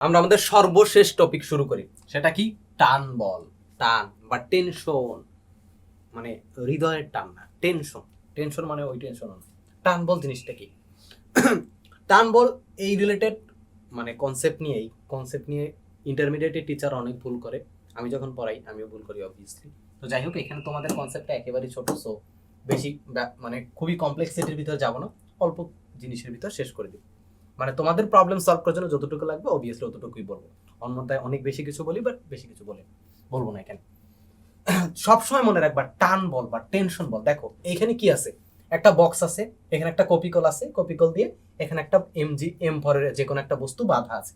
আমরা আমাদের সর্বশেষ টপিক শুরু করি। সেটা কি? টান বল। টান বা টেনশন মানে হৃদয়ের টান না টেনশন টেনশন মানে ওই টেনশন টান বল জিনিসটা কি? টান বল এই রিলেটেড মানে কনসেপ্ট নিয়েই কনসেপ্ট নিয়ে ইন্টারমিডিয়েটের টিচার অনেক ভুল করে। আমি যখন পড়াই আমিও ভুল করি অবভিয়াসলি তো যাই হোক এখানে তোমাদের কনসেপ্টটা একেবারেই ছোট সো বেশি মানে খুবই কমপ্লেক্সিটির ভিতরে যাব না। অল্প জিনিসের ভিতর শেষ করে দিব মানে তোমাদের প্রবলেম সলভ করার জন্য যতটুকু লাগবে অবভিয়াসলি অতটুকুই বলব। অন্যথায় অনেক বেশি কিছু বলি বাট বেশি কিছু বলে, বলব না এখানে। সবসময় মনে রাখবা, টান বল বা টেনশন বল। দেখো, এখানে কি আছে? একটা বক্স আছে, এখানে একটা কপিকল আছে কপিকল দিয়ে এখানে একটা এমজি এম ভরের যে কোনো একটা বস্তু বাধা আছে।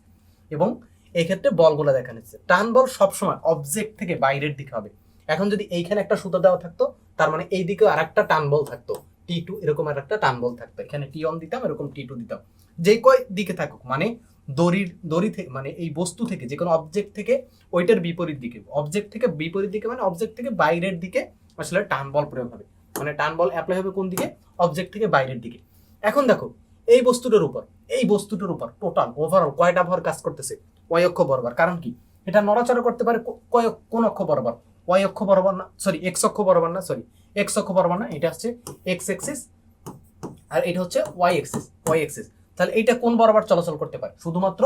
এবং এই ক্ষেত্রে বলগুলো দেখা হচ্ছে। টান বল সবসময় অবজেক্ট থেকে বাইরের দিকে হবে। এখন যদি এইখানে একটা সুতো দেওয়া থাকতো, তার মানে এই দিকেও আর একটা টান বল থাকতো। টি টু এরকম আর একটা টান বল থাকতো। এখানে টি অন দিতাম, এরকম টি টু দিতাম। যে কয় দিকে থাকুক মানে দড়ির, দড়ি থেকে মানে এই বস্তু থেকে যে কোনো অবজেক্ট থেকে, ওইটার বিপরীত দিকে। অবজেক্ট থেকে বিপরীত দিকে মানে অবজেক্ট থেকে বাইরের দিকে আসলে টান বল প্রয়োগ হবে। মানে টান বল অ্যাপ্লাই হবে কোন দিকে? অবজেক্ট থেকে বাইরের দিকে। এখন দেখো, এই বস্তুটার উপর, এই বস্তুটার উপর টোটাল ওভারঅল কয়টা ভর কাজ করতেছে? কয় অক্ষ বরাবর। কারণ কি? এটা নড়াচড়া করতে পারে কয় কোন অক্ষ বরাবর। ওয়াই অক্ষ বরাবর না সরি এক্স অক্ষ বরাবর না সরি এক্স অক্ষ বরাবর না, এটা হচ্ছে এক্স এক্সিস আর এটা হচ্ছে ওয়াই এক্সিস ওয়াই এক্সিস তাহলে এটা কোন বরাবর চলাচল করতে পারে? শুধুমাত্র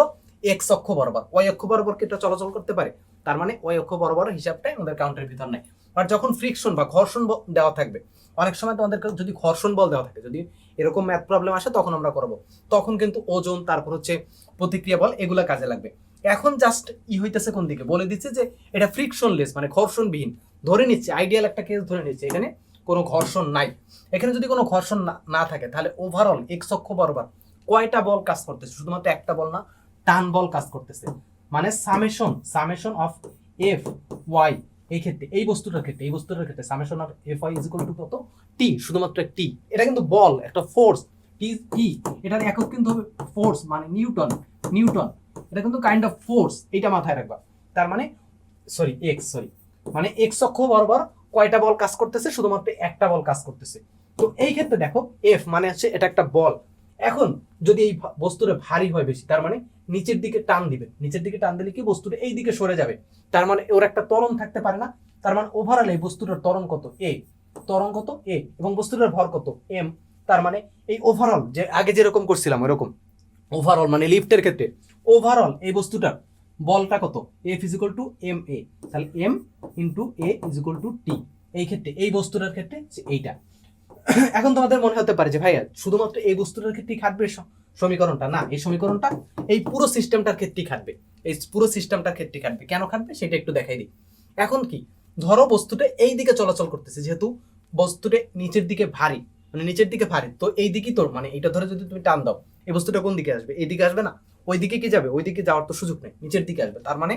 এক্স অক্ষ বরাবর। ওয়াই অক্ষ বরাবর কি এটা চলাচল করতে পারে? তার মানে ওয়াই অক্ষ বরাবর হিসাবটাই আমাদের কাউন্টের ভিতর নেই। আর যখন ফ্রিকশন বা ঘর্ষণ দেওয়া থাকবে, অনেক সময় তোমাদের যদি ঘর্ষণ বল দেওয়া থাকে, যদি এরকম ম্যাথ প্রবলেম আসে, তখন আমরা করব। তখন কিন্তু ওজন, তারপর হচ্ছে প্রতিক্রিয়া বল, এগুলা কাজে লাগবে। এখন জাস্ট ই হইতেছে কোন দিকে? বলে দিচ্ছে যে এটা ফ্রিকশনলেস মানে ঘর্ষণবিহীন। ধরে নিচ্ছে আইডিয়াল একটা কেস ধরে নিচ্ছে, এখানে কোনো ঘর্ষণ নাই। এখানে যদি কোনো ঘর্ষণ না- থাকে, তাহলে ওভারঅল এক্স অক্ষ বরাবর কয়টা বল কাজ করতেছে? শুধুমাত্র একটা বল না, টান বল কাজ করতেছে। মানে summation summation of F Y এই ক্ষেত্রে, এই বস্তুটার ক্ষেত্রে, এই বস্তুটার ক্ষেত্রে summation of F Y is equal to কত? টি শুধুমাত্র টি এটা কিন্তু বল, একটা ফোর্স টি টি এটার একক কিন্তু হবে ফোর্স মানে নিউটন নিউটন। এটা কিন্তু কাইন্ড অফ ফোর্স এটা মাথায় রাখবা। তার মানে সরি এক্স সরি মানে এক্স অক্ষ বরাবর কয়টা বল কাজ করতেছে? শুধুমাত্র একটা বল কাজ করতেছে। তো এই ক্ষেত্রে দেখো এফ মানে হচ্ছে এটা একটা বল। এখন যদি এই বস্তুটা ভারী হয় বেশি, তার মানে নিচের দিকে টান দিবে। নিচের দিকে টান দিলে কি বস্তুটা এই দিকে সরে যাবে? তার মানে ওর একটা ত্বরণ থাকতে পারে না। তার মানে ওভারঅল এই বস্তুটার ত্বরণ কত? এ ত্বরণ কত? এ এবং বস্তুটার ভর কত? এম তার মানে এই ওভারঅল যে আগে যেরকম করছিলাম, ওরকম। ওভারঅল মানে লিফটের ক্ষেত্রে। ওভারঅল এই বস্তুটার বলটা কত? F is to M A তাহলে M into A is to T এই ক্ষেত্রে, এই বস্তুটার ক্ষেত্রে এইটা। এখন তোমাদের মনে হতে পারে যে, ভাইয়া, শুধুমাত্র এই বস্তুটার ক্ষেত্রেই খাটবে সমীকরণটা? না, এই সমীকরণটা এই পুরো সিস্টেমটার ক্ষেত্রেই খাটবে। এই পুরো সিস্টেমটার ক্ষেত্রে খাটবে। কেন খাটবে? সেটা একটু দেখাই দিই। এখন কি? ধরো বস্তুটা এই দিকে চলাচল করতেছে, যেহেতু বস্তুটা নিচের দিকে ভারী মানে নিচের দিকে ভারী, তো এই দিকেই তোর মানে এটা ধরে যদি তুমি টান দাও, এই বস্তুটা কোন দিকে আসবে? এই দিকে আসবে না? ওই দিকে কি যাবে? ওইদিকে যাওয়ার তো সুযোগ নেই, নিচের দিকে আসবে। তার মানে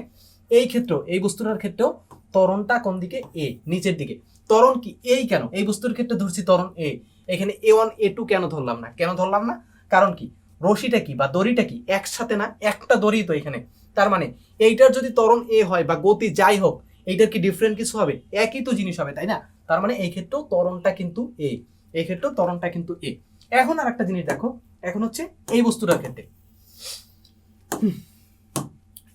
এই ক্ষেত্রেও এই বস্তুটার ক্ষেত্রেও ত্বরণটা কোন দিকে? এ, নিচের দিকে। ত্বরণ কি? এই কেন? এই বস্তুর ক্ষেত্রে ধরছি ত্বরণ এ। এখানে এ ওয়ান, এ টু কেন ধরলাম না? কেন ধরলাম না? কারণ কি? রশিটা কি বা দড়িটা কি একসাথে না? একটা দড়ি তো এখানে। তার মানে এইটার যদি ত্বরণ এ হয় বা গতি যাই হোক, এইটার কি ডিফারেন্ট কিছু হবে? একই তো জিনিস হবে, তাই না? তার মানে এই ক্ষেত্রেও ত্বরণটা কিন্তু এ। এই ক্ষেত্রেও ত্বরণটা কিন্তু এ। এখন আর একটা জিনিস দেখো। এখন হচ্ছে এই বস্তুটার ক্ষেত্রে।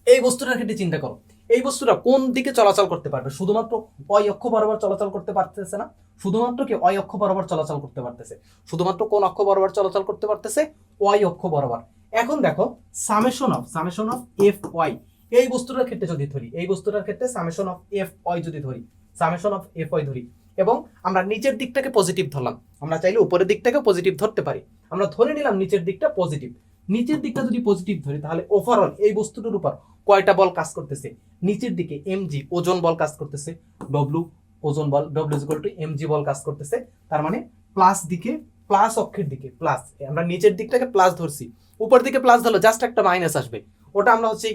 এই বস্তুটার ক্ষেত্রে চিন্তা করো। এই বস্তুটা কোন দিকে চলাচল করতে পারবে? শুধুমাত্র অয় অক্ষ বরাবর চলাচল করতে পারতেছে না? শুধুমাত্র কি অয় অক্ষ বরাবর চলাচল করতে পারতেছে? শুধুমাত্র কোন অক্ষ বরাবর চলাচল করতে পারতেছে? ওয়াই অক্ষ বরাবর। এখন দেখো summation of summation of F Y এই বস্তুটার ক্ষেত্রে যদি ধরি, এই বস্তুটার ক্ষেত্রে সামেশন অফ এফ ওয়াই যদি ধরি সামেশন অফ এফ ওয়াই ধরি, এবং আমরা নিচের দিকটাকে পজিটিভ ধরলাম। আমরা চাইলে উপরের দিকটাকে পজিটিভ ধরতে পারি। আমরা ধরে নিলাম নিচের দিকটা পজিটিভ নিচের দিকটা যদি পজিটিভ ধরি, তাহলে ওভারঅল এই বস্তুটার উপর কয়টা বল কাজ করতেছে? নিচের দিকে এমজি ওজন বল কাজ করতেছে ডব্লু ওজন বল ডব্লু ইকুয়াল টু এমজি বল কাজ করতেছে, তার মানে প্লাস দিকে প্লাস অক্ষের দিকে প্লাস আমরা নিচের দিকটাকে প্লাস ধরছি, উপর দিকে প্লাস ধরলে জাস্ট একটা মাইনাস আসবে, ওটা আমরা হচ্ছে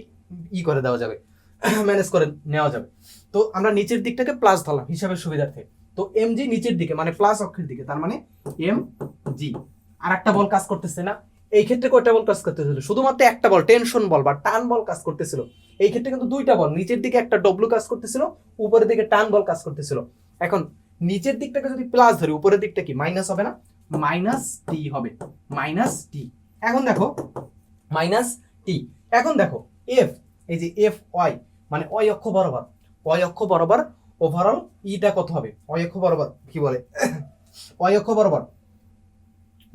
ই করে দেওয়া যাবে ম্যানেজ করে নেওয়া যাবে। তো আমরা নিচের দিকটাকে প্লাস ধরলাম, হিসাবের সুবিধার্থে। তো এমজি নিচের দিকে মানে প্লাস অক্ষের দিকে, তার মানে এম জি আর একটা বল কাজ করতেছে না এই ক্ষেত্রে কয়টা বল কাজ করতেছিল? শুধুমাত্র একটা বল টেনশন বল বা টান বল কাজ করতেছিল। এই ক্ষেত্রে কিন্তু দুইটা বল, নিচের দিকে একটা ডব্লু কাজ করতেছিল, উপরের দিকে টান বল কাজ করতেছিল। এখন নিচের দিকটাকে যদি প্লাস ধরি, উপরের দিকটা কি? মাইনাস হবে না? মাইনাস টি হবে। মাইনাস টি এখন দেখো মাইনাস টি এখন দেখো এফ এই যে এফ ওয়াই মানে ওয়াই অক্ষ বরাবর। ওয়াই অক্ষ বরাবর ওভারঅল ইটা কত হবে? ওয়াই অক্ষ বরাবর, কি বলে? ওয়াই অক্ষ বরাবর।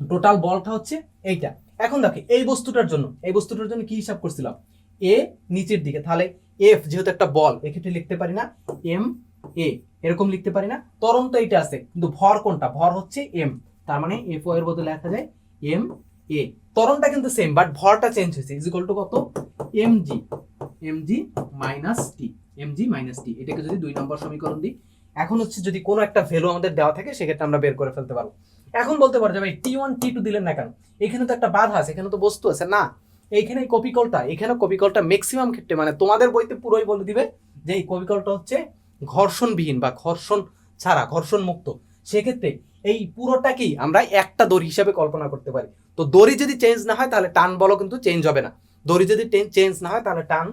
টোটাল বলটা হচ্ছে এইটা। এখন দেখো, এই বস্তুটার জন্য, এই বস্তুটার জন্য কি হিসাব করছিলাম? এ নিচের দিকে, তাহলে এফ যেহেতু একটা বল, এক্ষেত্রে লিখতে পারি না এম এ এরকম লিখতে পারি না, ত্বরণ তো এইটা আছে, কিন্তু ভর কোনটা? ভর হচ্ছে এম তার মানে এফ ও এর বদলে লেখা যায় এম এ ত্বরণটা কিন্তু সেম বাট ভরটা চেঞ্জ হয়েছে ইজ ইকুয়াল টু কত? M G M G minus T M G minus T এটাকে যদি দুই নম্বর সমীকরণ দিই, এখন হচ্ছে যদি কোনো একটা ভ্যালু আমাদের দেওয়া থাকে, সেক্ষেত্রে আমরা বের করে ফেলতে পারব। এখন বলতে পারো যে ভাই টি ওয়ান টি টু দিলেন না কেন? এখানে তো একটা বাধা আছে, এখানে তো বস্তু আছে। না, এইখানে এই কপিকলটা এখানে কপিকলটা ম্যাক্সিমাম ক্ষেত্রে মানে তোমাদের বইতে পুরোই বলে দিবে যে এই কপিকলটা হচ্ছে ঘর্ষণবিহীন বা ঘর্ষণ ছাড়া, ঘর্ষণ মুক্ত। সেক্ষেত্রে এই পুরোটাকেই আমরা একটা দড়ি হিসাবে কল্পনা করতে পারি। তো দড়ি যদি চেঞ্জ না হয়, তাহলে টান বলও কিন্তু চেঞ্জ হবে না। দড়ি যদি চেঞ্জ না হয়, তাহলে টান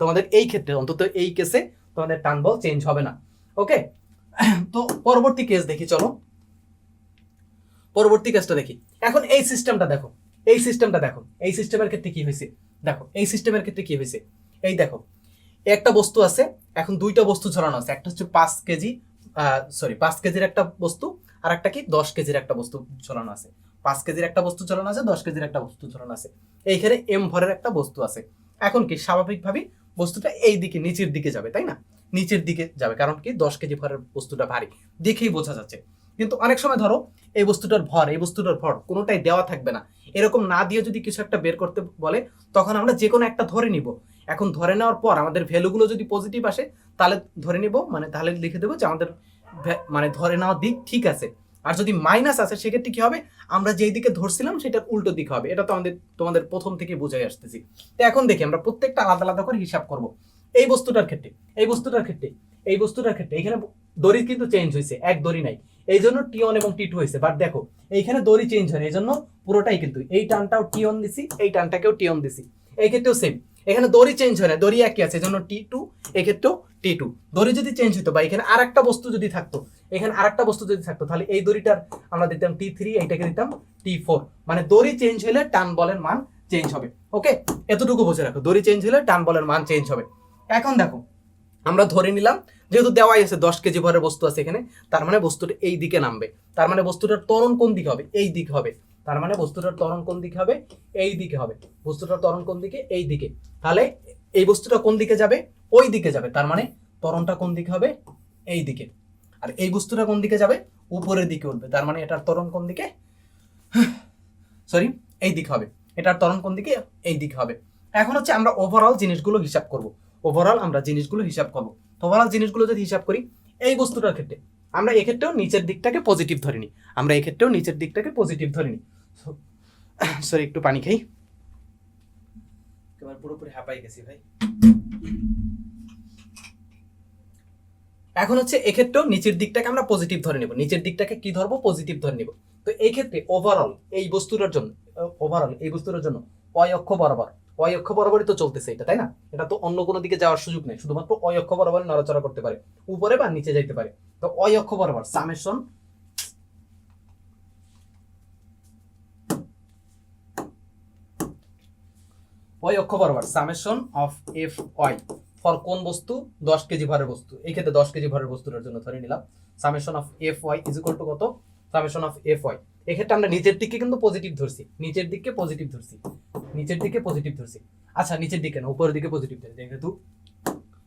তোমাদের এই ক্ষেত্রে, অন্তত এই কেসে তোমাদের টান বল চেঞ্জ হবে না। ওকে তো পরবর্তী কেস দেখি, চলো। পরবর্তী কেসটা দেখি। এখন এই সিস্টেমটা দেখো। এই সিস্টেমটা দেখো। এই সিস্টেমের ক্ষেত্রে কি হয়েছে? দেখো, এই সিস্টেমের ক্ষেত্রে কি হয়েছে? এই দেখো, একটা বস্তু আছে, এখন দুইটা বস্তু ঝরানো আছে। একটা হচ্ছে পাঁচ কেজি সরি পাঁচ কেজির একটা বস্তু, আর একটা কি, দশ কেজির একটা বস্তু ঝরানো আছে। পাঁচ কেজির একটা বস্তু ঝরানো আছে, দশ কেজির একটা বস্তু ঝরানো আছে। এইখানে এম ভরের একটা বস্তু আছে। এখন কি, স্বাভাবিকভাবেই বস্তুটা এই দিকে, নিচের দিকে যাবে, তাই না? নিচের দিকে যাবে, কারণ কি, দশ কেজি ভরের বস্তুটা ভারী। দেখেই বোঝা যাচ্ছে। কিন্তু অনেক সময় ধরো এই বস্তুটার ভর, এই বস্তুটার ভর কোনোটাই দেওয়া থাকবে না। এরকম না দিয়ে যদি কিছু একটা বের করতে বলে, তখন আমরা যে কোনো একটা ধরে নিব। এখন ধরে নেওয়ার পর আমাদের ভ্যালুগুলো যদি পজিটিভ আসে, তাহলে ধরে নিব মানে তাহলে লিখে দেবো যে আমাদের মানে ধরে নেওয়ার দিক ঠিক আছে। আর যদি মাইনাস আসে, সেক্ষেত্রে কি হবে? আমরা যেই দিকে ধরছিলাম, সেটার উল্টো দিক হবে। এটা তো আমাদের, তোমাদের প্রথম থেকে বুঝাই আসতেছি। তো এখন দেখি, আমরা প্রত্যেকটা আলাদা আলাদা করে হিসাব করব। এই বস্তুটার ক্ষেত্রে, এই বস্তুটার ক্ষেত্রে, এই বস্তুটার ক্ষেত্রে, এখানে দড়ি কিন্তু চেঞ্জ হয়েছে, এক দড়ি নাই। এই জন্য টি ওয়ান এবং টি টু হয়েছে। বাট দেখো, এইখানে দড়ি চেঞ্জ হয় এই জন্য পুরোটাই কিন্তু এই টানটাও টি ওয়ান দিছি, এই টানটাকেও টি ওয়ান দিছি। এই ক্ষেত্রেও সেম এখানে দড়ি চেঞ্জ হয় না, দড়ি একই আছে এই জন্য টি টু এক্ষেত্রেও টি টু দড়ি যদি চেঞ্জ হতো বা এখানে আর একটা বস্তু যদি থাকতো, এখানে আর একটা বস্তু যদি থাকতো, তাহলে এই দড়িটার আমরা দিতাম টি থ্রি এইটাকে দিতাম টি ফোর মানে দড়ি চেঞ্জ হলে টান বলের মান চেঞ্জ হবে। ওকে এতটুকু বুঝে রাখো, দড়ি চেঞ্জ হলে টান বলের মান চেঞ্জ হবে। এখন দেখো আমরা ধরে নিলাম, যেহেতু দেওয়াই আছে, দশ কেজি ভরের বস্তু আছে এখানে, তার মানে বস্তুটা এই দিকে নামবে। তার মানে বস্তুটার ত্বরণ কোন দিকে হবে? এই দিকে হবে। তার মানে বস্তুটার ত্বরণ কোন দিকে হবে? এই দিকে হবে। বস্তুটার ত্বরণ কোন দিকে? এই দিকে। তাহলে এই বস্তুটা কোন দিকে যাবে? ওই দিকে যাবে। তার মানে ত্বরণটা কোন দিকে হবে? এই দিকে। আর এই বস্তুটা কোন দিকে যাবে? উপরের দিকে উঠবে। তার মানে এটার ত্বরণ কোন দিকে? সরি, এই দিকে হবে। এটার ত্বরণ কোন দিকে? এই দিকে হবে। এখন হচ্ছে আমরা ওভারঅল জিনিসগুলো হিসাব করব। ওভারঅল আমরা জিনিসগুলো হিসাব করব। ওভারঅল জিনিসগুলো যদি হিসাব করি, এই বস্তুটার ক্ষেত্রে আমরা এক্ষেত্রেও নিচের দিকটাকে পজিটিভ ধরে নিই আমরা এক্ষেত্রেও নিচের দিকটাকে পজিটিভ ধরে নিই সরি একটু পানি খাই। পুরোপুরি হাঁপাই গেছি ভাই। এখন হচ্ছে এক্ষেত্রেও নিচের দিকটাকে আমরা পজিটিভ ধরে নেব। নিচের দিকটাকে কি ধরবো? পজিটিভ ধরে নেব। তো এই ক্ষেত্রে ওভারঅল এই বস্তুটার জন্য ওভারঅল এই বস্তুটার জন্য অক্ষ বরাবর অয় অক্ষ বরাবরই তো চলতেছে এটা, তাই না? এটা তো অন্য কোনো দিকে যাওয়ার সুযোগ নেই, শুধুমাত্র অয় অক্ষ বরাবর নড়াচড়া করতে পারে, উপরে বা নিচে যাইতে পারে। তো অয় অক্ষ বরাবর, সামেশন। ওই অক্ষ বরাবর, summation of F Y, for কোন বস্তু? দশ কেজি ভরের বস্তু। এই ক্ষেত্রে দশ কেজি ভরের বস্তুটার জন্য ধরে নিলাম। Summation of F Y is equal to কত? Summation of F Y. এক্ষেত্রে আমরা নিচের দিকে কিন্তু পজিটিভ ধরছি। নিচের দিকে পজিটিভ ধরছি। নিচের দিকে পজিটিভ ধরছি। আচ্ছা নিচের দিকে না, উপরের দিকে পজিটিভ ধরছি। যেহেতু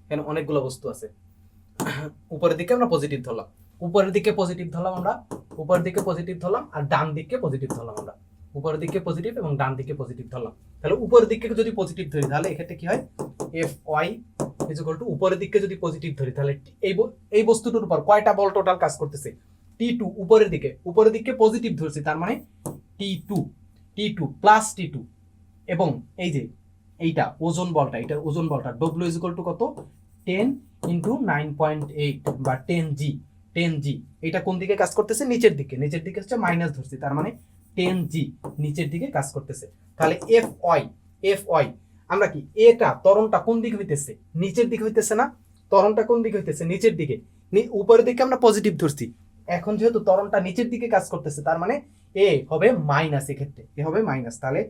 এখানে অনেকগুলো বস্তু আছে। উপরের দিকে আমরা পজিটিভ ধরলাম। উপরের দিকে পজিটিভ ধরলাম আমরা, উপরের দিকে পজিটিভ ধরলাম, আর ডান দিকে পজিটিভ ধরলাম আমরা। উপরের দিকে পজিটিভ এবং ডান দিকে পজিটিভ ধরলাম। তাহলে উপরের দিকে যদি পজিটিভ ধরি, তাহলে এক্ষেত্রে কি হয়? F Y is equal to উপরের দিকে যদি পজিটিভ ধরি, তাহলে এই এই বস্তুটার উপর কয়টা বল টোটাল কাজ করতেছে? টি টু উপরের দিকে উপরের দিকে পজিটিভ ধরছি, তার মানে T two T two plus T two এবং এই যে এইটা, ওজন বলটা এটা ওজন বলটা ডব্লিউ ইজ টু কত? Ten into nine point eight বা টেন জি টেন জি এটা কোন দিকে কাজ করতেছে? নিচের দিকে নিচের দিকে হচ্ছে মাইনাস ধরছি, তার মানে টেন জি নিচের দিকে কাজ করতেছে। তাহলে এফ ওয়াই এফ ওয়াই আমরা কি এটা তরণটা কোন দিকে হইতেছে? নিচের দিকে হইতেছে না? তরণটা কোন দিকে হইতেছে? নিচের দিকে। উপরের দিকে আমরা পজিটিভ ধরছি। এখন যেহেতু ত্বরণটা নিচের দিকে কাজ করতেছে, তার মানে এ হবে মাইনাস এক্ষেত্রে। এ হবে মাইনাস তাহলে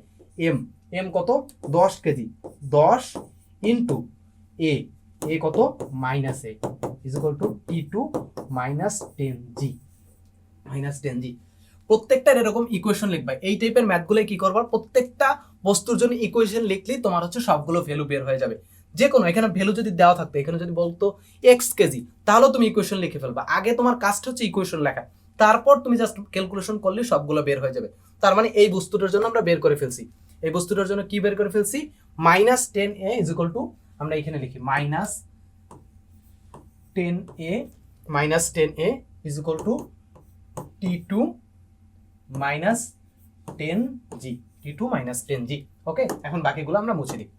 এম এম কত? দশ কেজি। দশ ইন্টু এ এ কত? Minus A is equal to T two minus ten G minus ten G প্রত্যেকটার এরকম ইকুয়েশন লিখবা। এই টাইপের ম্যাথগুলো কি করবার প্রত্যেকটা বস্তুর জন্য ইকুয়েশন লিখলেই তোমার হচ্ছে সবগুলো ভ্যালু বের হয়ে যাবে। যে কোনো এখানে ভ্যালু যদি দেওয়া থাকতো, এখানে যদি বলতো এক্স কেজি তাহলেও তুমি ইকুয়েশন লিখে ফেলবা। আগে তোমার কাজটা হচ্ছে ইকুয়েশন লেখা। তারপর তুমি জাস্ট ক্যালকুলেশন করলে সবগুলো বের হয়ে যাবে। তার মানে এই বস্তুটার জন্য আমরা বের করে ফেলছি। এই বস্তুটার জন্য কি বের করে ফেলছি? Minus ten A is equal to আমরা এখানে লিখি minus ten A minus ten A is equal to T two minus ten G T two minus ten G okay এখন বাকিগুলো আমরা মুছে দিই।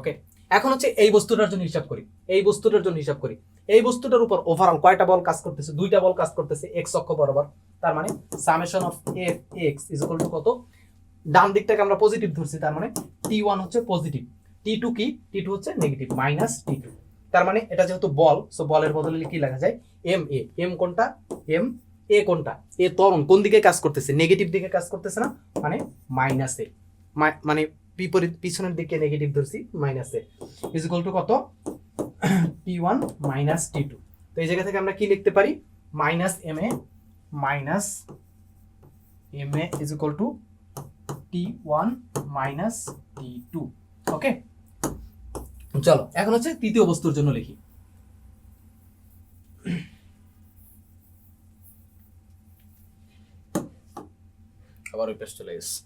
ওকে এখন হচ্ছে এই বস্তুটার জন্য হিসাব করি। এই বস্তুটার জন্য হিসাব করি। এই বস্তুটার উপর ওভারঅল কয়টা বল কাজ করতেছে? দুইটা বল কাজ করতেছে এক্স অক্ষ বরাবর। তার মানে summation of F X is equal to কত? ডান দিকটাকে আমরা পজিটিভ ধরছি, তার মানে টি ওয়ান হচ্ছে পজিটিভ টি টু কি? টি টু হচ্ছে নেগেটিভ মাইনাস টি টু তার মানে এটা যেহেতু বল সো বলের বদলে কি লেখা যায়? এম এ এম কোনটা? এম এ কোনটা? এ ত্বরণ কোন দিকে কাজ করতেছে? নেগেটিভ দিকে কাজ করতেছে না? মানে মাইনাস এ মানে বিপরীত পিছনের দিকে নেগেটিভ ধরছি মাইনাস ইজ ইকুয়াল টু কত? T one minus T two তো এই জায়গা থেকে আমরা কি লিখতে পারি? Minus M A minus M A is equal to T one minus T two okay চলো, এখন হচ্ছে তৃতীয় বস্তুর জন্য লিখি। আবার ওই পেজ চলে এসছে।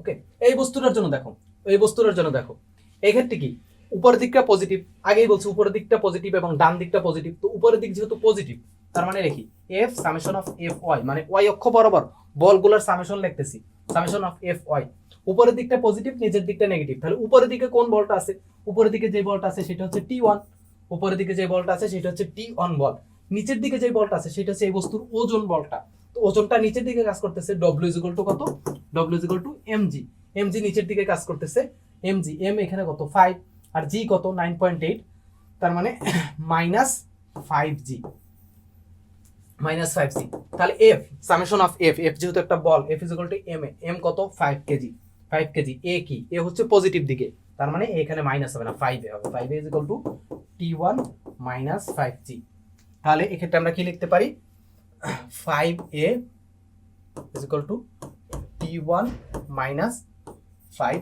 ওকে এই বস্তুটার জন্য দেখো, এই বস্তুটার জন্য দেখো। এই ক্ষেত্রে কি? উপরের দিকটা পজিটিভ আগেই বলছি উপরের দিকটা পজিটিভ এবং ডান দিকটা পজিটিভ তো উপরের দিক যেহেতু পজিটিভ তার মানে লিখি F summation of F Y মানে ওয়াই অক্ষ বরাবর বলগুলোর সামেশন লিখতেছি। সামেশন অফ এফ ওয়াই উপরের দিকটা পজিটিভ নিচের দিকটা নেগেটিভ তাহলে উপরের দিকে কোন বলটা আছে? উপরের দিকে যে বলটা আছে, সেটা হচ্ছে টি ওয়ান উপরের দিকে যে বলটা আছে, সেটা হচ্ছে টি ওয়ান বল। নিচের দিকে যে বলটা আছে, সেটা হচ্ছে এই বস্তুর ওজন বলটা। ওজনটা নিচের দিকে কাজ করতেছে ডব্লিউ ইজিক্যাল টু কত? W is equal to M G M G নিচের দিকে কাজ করতেছে এম জি এম এখানে কত? ফাইভ আর জি কত? নাইন পয়েন্ট এইট তার মানে minus five G minus five G তাহলে F summation of F F যেহেতু একটা বল F is to M A. M কত? Five KG five KG A কি? এ হচ্ছে পজিটিভ দিকে। তার মানে এখানে মাইনাস হবে না ফাইভ এ হবে। Five is equal to T one minus five G তাহলে এক্ষেত্রে আমরা কি লিখতে পারি? Five A is equal to T one minus five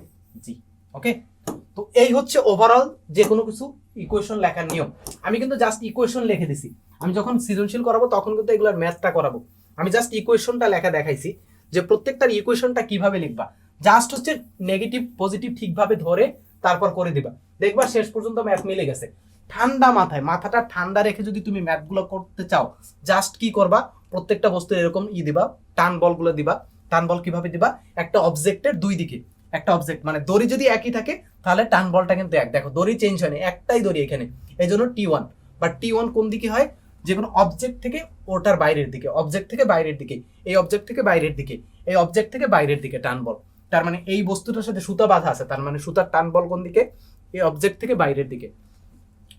তো এই হচ্ছে ওভারঅল যে কোনো কিছু ইকুয়েশন লেখার নিয়ম। আমি কিন্তু জাস্ট ইকুয়েশন লিখে দিছি। আমি যখন সৃজনশীল করাবো, তখন কিন্তু এগুলোর ম্যাথটা করাবো। আমি জাস্ট ইকুয়েশনটা লেখা দেখাইছি যে প্রত্যেকটার ইকুয়েশনটা কীভাবে লিখবা। জাস্ট হচ্ছে নেগেটিভ পজিটিভ ঠিকভাবে ধরে তারপর করে দিবা। দেখবা শেষ পর্যন্ত ম্যাথ মিলে গেছে। ঠান্ডা মাথায়, মাথাটা ঠান্ডা রেখে যদি তুমি ম্যাথগুলো করতে চাও জাস্ট কি করবা? প্রত্যেকটা বস্তু এরকম ই দিবা, টান বলগুলো দিবা। টান বল কীভাবে দিবা? একটা অবজেক্টের দুই দিকে। একটা অবজেক্ট মানে দড়ি যদি একই থাকে, তাহলে টান বলটা কিন্তু এক। দেখো, দড়ি চেঞ্জ হয়নি, একটাই দড়ি এখানে। এই জন্য টি ওয়ান বা টি ওয়ান কোন দিকে হয়? যে কোনো অবজেক্ট থেকে ওটার বাইরের দিকে অবজেক্ট থেকে বাইরের দিকে, এই অবজেক্ট থেকে বাইরের দিকে, এই অবজেক্ট থেকে বাইরের দিকে টান বল। তার মানে এই বস্তুটার সাথে সুতা বাঁধা আছে, তার মানে সুতার টান বল কোন দিকে? এই অবজেক্ট থেকে বাইরের দিকে।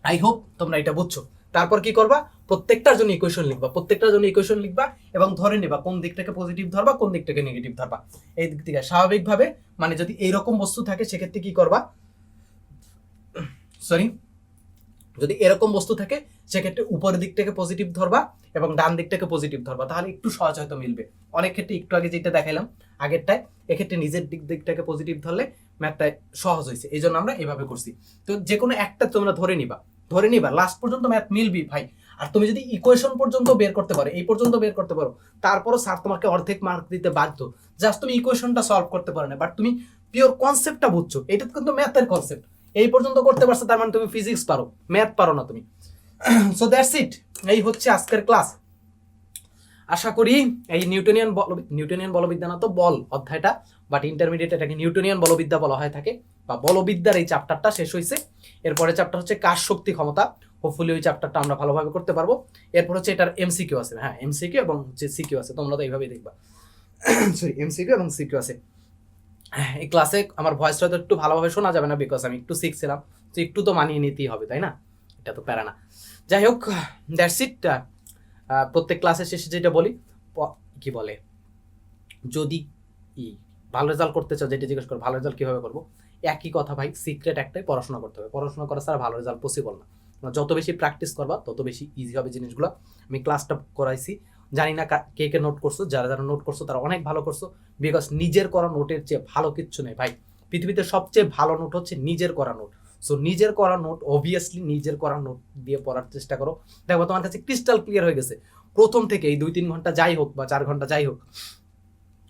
আই হোপ তোমরা এটা বুঝছ। তারপর কি করবা? প্রত্যেকটার জন্য ইকুয়েশন লিখবা। প্রত্যেকটার জন্য ইকুয়েশন লিখবা এবং ধরে নেবা কোন দিকটাকে পজিটিভ ধরবা, কোন দিকটাকে নেগেটিভ ধরবা। এই দিক থেকে স্বাভাবিকভাবে মানে যদি এইরকম বস্তু থাকে, সেক্ষেত্রে কি করবা? সরি যদি এরকম বস্তু থাকে, সেক্ষেত্রে উপরের দিকটাকে পজিটিভ ধরবা এবং ডান দিকটাকে পজিটিভ ধরবা। তাহলে একটু সহজ হয়তো মিলবে। অনেক ক্ষেত্রে একটু আগে যেটা দেখাইলাম আগেরটায়, এক্ষেত্রে নিজের দিক দিকটাকে পজিটিভ ধরলে ম্যাথটায় সহজ হয়েছে। এই জন্য আমরা এভাবে করছি। তো যে কোনো একটা তোমরা ধরে নিবা। ধরে নিবা লাস্ট পর্যন্ত ম্যাথ মিলবি ভাই। আর তুমি যদি ইকুয়েশন পর্যন্ত বের করতে পারো, এই পর্যন্ত বের করতে পারো, তারপরও স্যার তোমাকে অর্ধেক মার্ক দিতে বাধ্য। জাস্ট তুমি ইকুয়েশনটা সলভ করতে পারো না বাট তুমি পিওর কনসেপ্টটা বুঝছ। এটা কিন্তু ম্যাথের কনসেপ্ট এই পর্যন্ত করতে পারছ, তার মানে তুমি ফিজিক্স পারো। ম্যাথ পারো না তুমি। সো দ্যাটস ইট এই হচ্ছে আজকের ক্লাস আশা করি এই নিউটনিয়ান বল নিউটনিয়ান বলবিদ্যা না তো বল অধ্যায়টা বাট ইন্টারমিডিয়েট এটাকে নিউটনিয়ান বলবিদ্যা বলা হয় থাকে, বা বলবিদ্যার এই চ্যাপ্টারটা শেষ হয়েছে এরপরে চ্যাপ্টার হচ্ছে কাজ শক্তি ক্ষমতা। হোপফুলি ওই চ্যাপ্টারটা আমরা ভালোভাবে করতে পারব। এরপর হচ্ছে এটার এমসিকিউ আছে। হ্যাঁ এমসিকিউ এবং হচ্ছে সিকিউ আছে, তোমরা তো এইভাবেই দেখবা। সরি এমসিকিউ এবং সিকিউ আছে। এই ক্লাসে আমার ভয়েসটা তো একটু ভালোভাবে শোনা যাবে না বিকজ আমি একটু শিখছিলাম তো একটু তো মানিয়ে নিতেই হবে, তাই না? এটা তো প্যারা না। যাই হোক দ্যাটস ইট প্রত্যেক ক্লাসের শেষে যেটা বলি কি বলে? যদি ই, ভালো রেজাল্ট করতে চাও, যেটা জিজ্ঞেস করো, ভালো রেজাল্ট কীভাবে করব? একই কথা ভাই সিক্রেট একটাই, পড়াশোনা করতে হবে। পড়াশোনা করা ছাড়া ভালো রেজাল্ট পসিবল না। যত বেশি প্র্যাকটিস করবা, তত বেশি ইজি হবে জিনিসগুলো। আমি ক্লাসটা করাইছি। জানি না কে কে নোট করছ, যারা যারা নোট করছ, তারা অনেক ভালো করছ। বিকজ নিজের করা নোটের চেয়ে ভালো কিচ্ছু নেই ভাই। পৃথিবীতে সবচেয়ে ভালো নোট হচ্ছে নিজের করা নোট সো নিজের করা নোট অবভিয়াসলি নিজের করা নোট দিয়ে পড়ার চেষ্টা করো। দেখো, তোমার কাছে ক্রিস্টাল ক্লিয়ার হয়ে গেছে। প্রথম থেকে এই দুই তিন ঘণ্টা যাই হোক বা চার ঘণ্টা যাই হোক,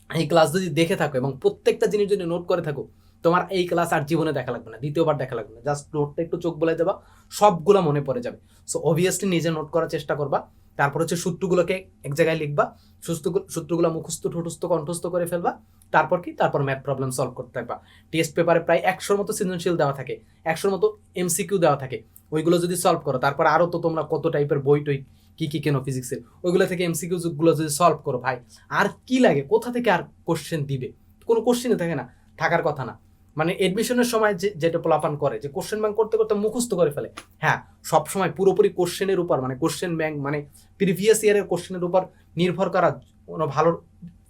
এই ক্লাস যদি দেখে থাকো এবং প্রত্যেকটা জিনিস যদি নোট করে থাকো, তোমার এই ক্লাস আর জীবনে দেখা লাগবে না, দ্বিতীয়বার দেখা লাগবে না। জাস্ট নোটটা একটু চোখ বলে দেবা, সবগুলো মনে পড়ে যাবে। সো অবভিয়াসলি নিজে নোট করার চেষ্টা করবা। তারপর হচ্ছে সূত্রগুলোকে এক জায়গায় লিখবা সুস্থ সূত্রগুলো মুখস্থ, ঠুটস্থ, কণ্ঠস্থ করে ফেলবা। তারপর কি? তারপর ম্যাথ প্রবলেম সলভ করতে থাকবা। টেস্ট পেপারে প্রায় একশোর মতো সৃজনশীল দেওয়া থাকে, একশোর মতো এমসিকিউ দেওয়া থাকে। ওইগুলো যদি সলভ করো, তারপর আরও তো তোমরা কত টাইপের বই টই কি কি কেন ফিজিক্সের ওইগুলো থেকে এমসিকিউগুলো যদি সলভ করো ভাই, আর কি লাগে? কোথা থেকে আর কোশ্চেন দিবে? কোনো কোশ্চেনই থাকে না, থাকার কথা না। মানে এডমিশনের সময় যে, যেটা পোলাপান করে, যে কোশ্চেন ব্যাংক করতে করতে মুখস্থ করে ফেলে। হ্যাঁ সব সময় পুরোপুরি কোশ্চেনের উপর মানে কোশ্চেন ব্যাংক মানে প্রিভিয়াস ইয়ারের কোশ্চেনের উপর নির্ভর করা কোনো ভালো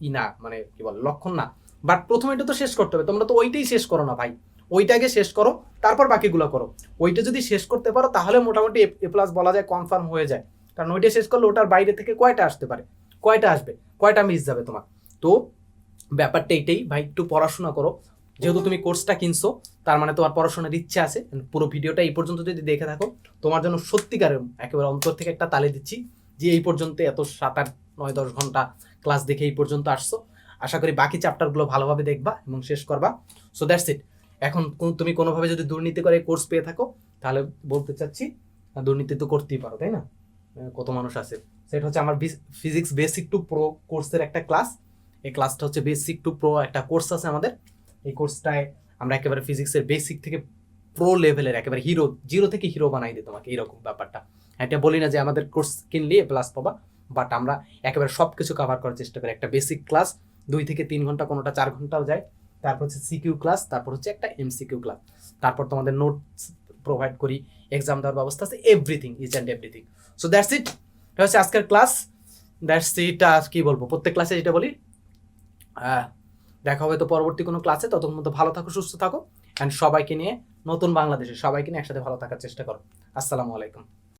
ই না মানে কি বল, লক্ষণ না। বাট প্রথমে এটা তো শেষ করতে হবে, তোমরা তো ওইটাই শেষ করো না ভাই। ওইটাকে শেষ করো, তারপর বাকিগুলো করো। ওইটা যদি শেষ করতে পারো, তাহলে মোটামুটি এ প্লাস বলা যায় কনফার্ম হয়ে যায়। কারণ ওইটা শেষ করলে ওটার বাইরে থেকে কয়টা আসতে পারে? কয়টা আসবে? কয়টা মিস যাবে তোমার? তো ব্যাপারটা এইটাই ভাই, একটু পড়াশোনা করো। যেহেতু তুমি কোর্সটা কিনছো, তার মানে তোমার পড়াশোনার ইচ্ছে আছে। পুরো ভিডিওটা এই পর্যন্ত যদি দেখে থাকো, তোমার জন্য সত্যিকারের একেবারে অন্তর থেকে একটা তালে দিচ্ছি যে এই পর্যন্ত এত সাত আট নয় দশ ঘণ্টা ক্লাস দেখে এই পর্যন্ত আসছো। আশা করি বাকি চ্যাপ্টারগুলো ভালোভাবে দেখবা এবং শেষ করবা। সো দ্যাটস ইট এখন তুমি কোনোভাবে যদি দুর্নীতি করে কোর্স পেয়ে থাকো, তাহলে বলতে চাচ্ছি দুর্নীতি তো করতেই পারো, তাই না? কত মানুষ আছে। সেটা হচ্ছে আমার ফিজিক্স বেসিক টু প্রো কোর্সের একটা ক্লাস এই ক্লাসটা হচ্ছে বেসিক টু প্রো একটা কোর্স আছে আমাদের। এই কোর্সটায় আমরা একেবারে ফিজিক্সের বেসিক থেকে প্রো লেভেলের একেবারে হিরো জিরো থেকে হিরো বানাই দিই তোমাকে এরকম ব্যাপারটা। এটা বলি না যে আমাদের কোর্স কিনলে প্লাস পাবা। বাট আমরা একেবারে সব কিছু কভার করার চেষ্টা করি। একটা বেসিক ক্লাস দুই থেকে তিন ঘণ্টা, কোনোটা চার ঘন্টাও যায়। তারপর হচ্ছে সিকিউ ক্লাস তারপর হচ্ছে একটা এমসিকিউ ক্লাস তারপর তোমাদের নোটস প্রোভাইড করি এক্সাম দেওয়ার ব্যবস্থা আছে everything is and everything so that's it এটা হচ্ছে আজকের ক্লাস দ্যাটস ইট আর কি বলব? প্রত্যেক ক্লাসে যেটা বলি দেখা হবে তো পরবর্তী কোনো ক্লাসে ততক্ষণ মতো ভালো থাকো, সুস্থ থাকো। অ্যান্ড সবাইকে নিয়ে নতুন বাংলাদেশে, সবাইকে নিয়ে একসাথে ভালো থাকার চেষ্টা করো। আসসালামু আলাইকুম।